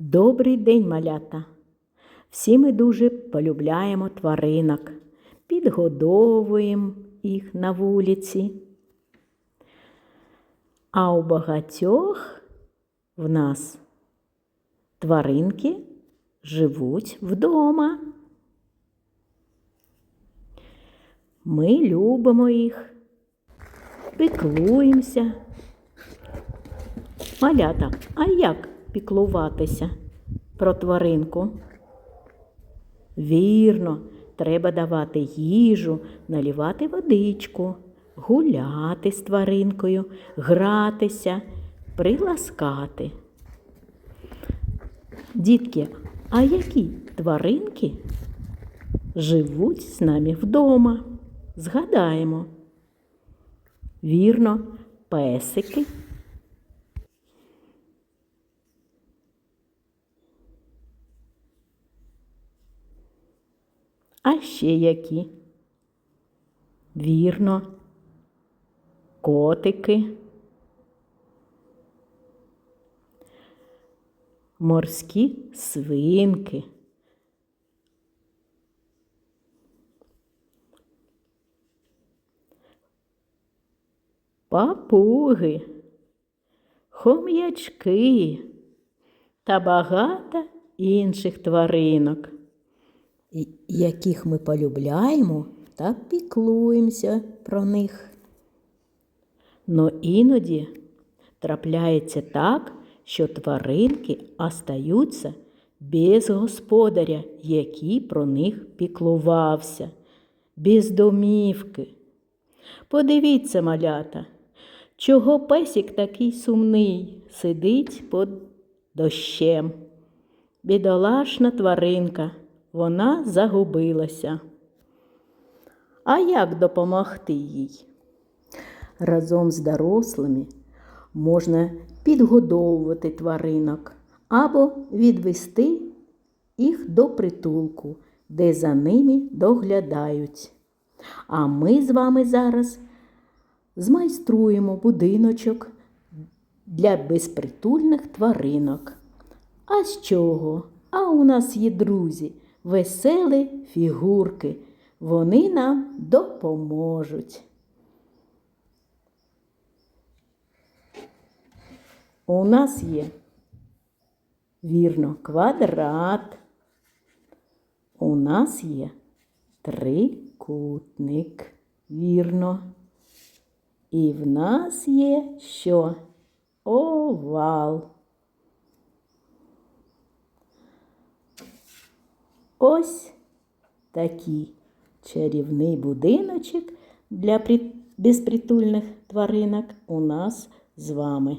Добрий день, малята! Всі ми дуже полюбляємо тваринок, підгодовуємо їх на вулиці. А у багатьох в нас тваринки живуть вдома. Ми любимо їх, піклуємося. Малята, а як піклуватися про тваринку? Вірно, треба давати їжу, налівати водичку, гуляти з тваринкою, гратися, приласкати. Дітки, а які тваринки живуть з нами вдома? Згадаємо. Вірно, песики. А ще які? Вірно, котики, морські свинки. Папуги, хом'ячки. Та багато інших тваринок яких ми полюбляємо та піклуємося про них. Но іноді трапляється так, що тваринки остаються без господаря, який про них піклувався, без домівки. Подивіться, малята, чого песик такий сумний сидить під дощем. Бідолашна тваринка, вона загубилася. А як допомогти їй? Разом з дорослими можна підгодовувати тваринок або відвести їх до притулку, де за ними доглядають. А ми з вами зараз змайструємо будиночок для безпритульних тваринок. А з чого? А у нас є друзі, веселі фігурки. Вони нам допоможуть. У нас є вірно квадрат. У нас є трикутник. Вірно. І в нас є що? Овал. Ось такий чарівний будиночок для безпритульних тваринок у нас з вами.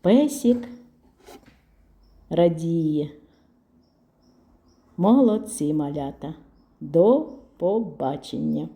Песик радіє. Молодці малята. До побачення!